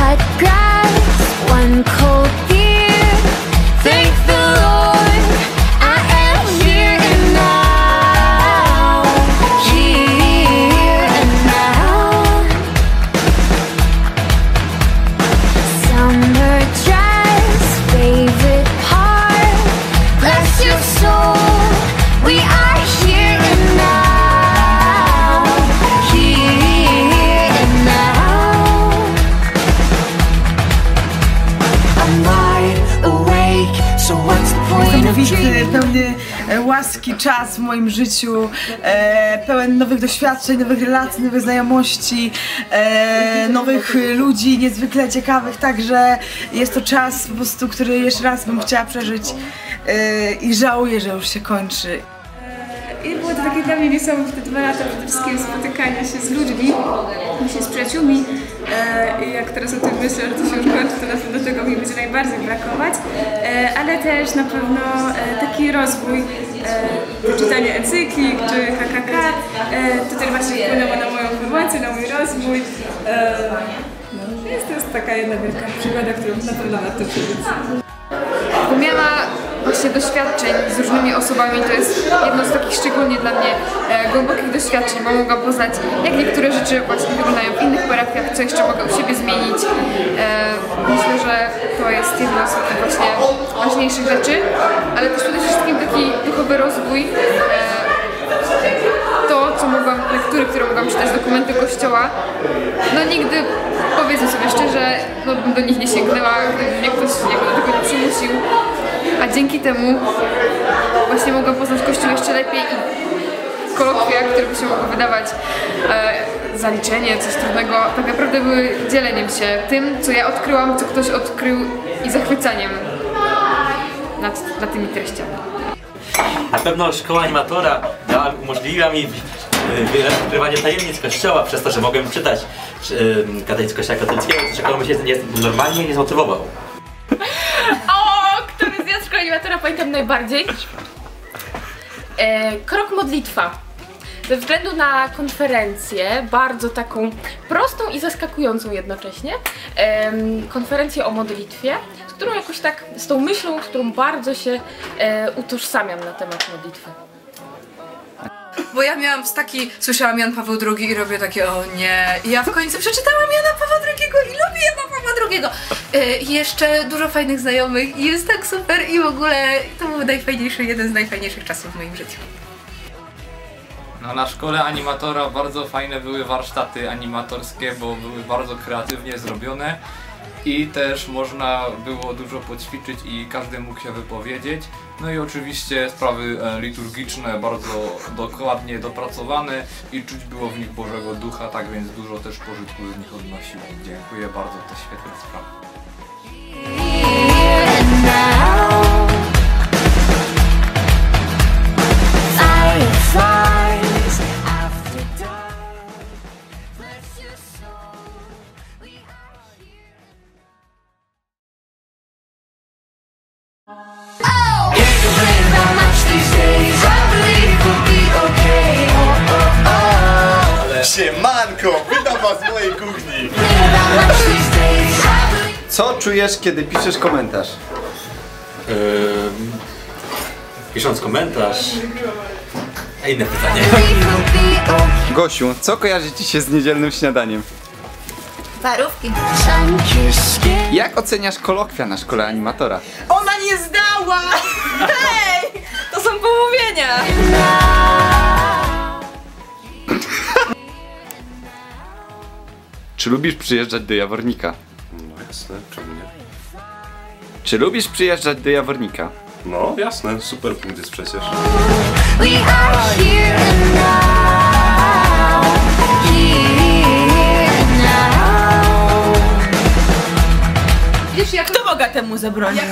cut grass niesamowity, pełny e, łaski czas w moim życiu, e, pełen nowych doświadczeń, nowych relacji, nowych znajomości, e, nowych ludzi niezwykle ciekawych, także jest to czas po prostu, który jeszcze raz bym chciała przeżyć e, i żałuję, że już się kończy. I było to takie dla mnie niesamowite te dwa lata przede wszystkim spotykania się z ludźmi, właśnie z przyjaciółmi. E, I jak teraz o tym myślę, że to się już kończy, to na pewno tego najbardziej brakować. E, ale też na pewno e, taki rozwój, e, czytanie encyklik czy KKK, to też właśnie wpłynęło na moją formację, na mój rozwój. No, jest to jest taka jedna wielka przygoda, którą na pewno warto przeżyć. Wymiana właśnie doświadczeń z różnymi osobami to jest jedno z takich szczególnie dla mnie głębokich doświadczeń, bo mogłam poznać jak niektóre rzeczy właśnie wyglądają w innych parafiach, co jeszcze mogę u siebie z takich właśnie ważniejszych rzeczy, ale też przede wszystkim taki duchowy rozwój. E, to, co mogłam, lektury, które mogłam czytać, dokumenty kościoła, no nigdy, powiedzmy sobie szczerze, no bym do nich nie sięgnęła, gdyby mnie ktoś jakby do tego nie przymusił. A dzięki temu właśnie mogłam poznać kościół jeszcze lepiej i kolokwia, które by się mogły wydawać e, zaliczenie, coś trudnego, tak naprawdę były dzieleniem się tym, co ja odkryłam, co ktoś odkrył i zachwycaniem nad, nad tymi treściami. Na pewno szkoła animatora dała, umożliwiła mi y, odkrywanie tajemnic kościoła przez to, że mogłem czytać y, katolicy kościoła katolickiego, co czego się nie, normalnie nie zmotywował. O, który zjazd szkoły animatora pamiętam najbardziej? E, krok modlitwa. Ze względu na konferencję, bardzo taką prostą i zaskakującą jednocześnie, konferencję o modlitwie, z którą jakoś tak, z tą myślą, z którą bardzo się e, utożsamiam na temat modlitwy. Bo ja miałam taki, słyszałam Jan Paweł II i robię takie, o nie. I ja w końcu przeczytałam Jana Pawła II i lubię Jana Pawła II. E, i jeszcze dużo fajnych znajomych i jest tak super i w ogóle to był najfajniejszy, jeden z najfajniejszych czasów w moim życiu. No, na szkole animatora bardzo fajne były warsztaty animatorskie, bo były bardzo kreatywnie zrobione i też można było dużo poćwiczyć i każdy mógł się wypowiedzieć. No i oczywiście sprawy e, liturgiczne bardzo dokładnie dopracowane i czuć było w nich Bożego Ducha, tak więc dużo też pożytku z nich odnosiłem. Dziękuję bardzo, to świetna sprawa. W mojej kuchni. Co czujesz, kiedy piszesz komentarz? Ym, pisząc komentarz... A inne pytanie. Gosiu, co kojarzy ci się z niedzielnym śniadaniem? Parówki. Jak oceniasz kolokwia na szkole animatora? Ona nie zdała! Hej! To są pomówienia! Czy lubisz przyjeżdżać do Jawornika? No jasne, czemu nie? Czy lubisz przyjeżdżać do Jawornika? No jasne, super punkt jest przecież. Kto mogę temu zabronić?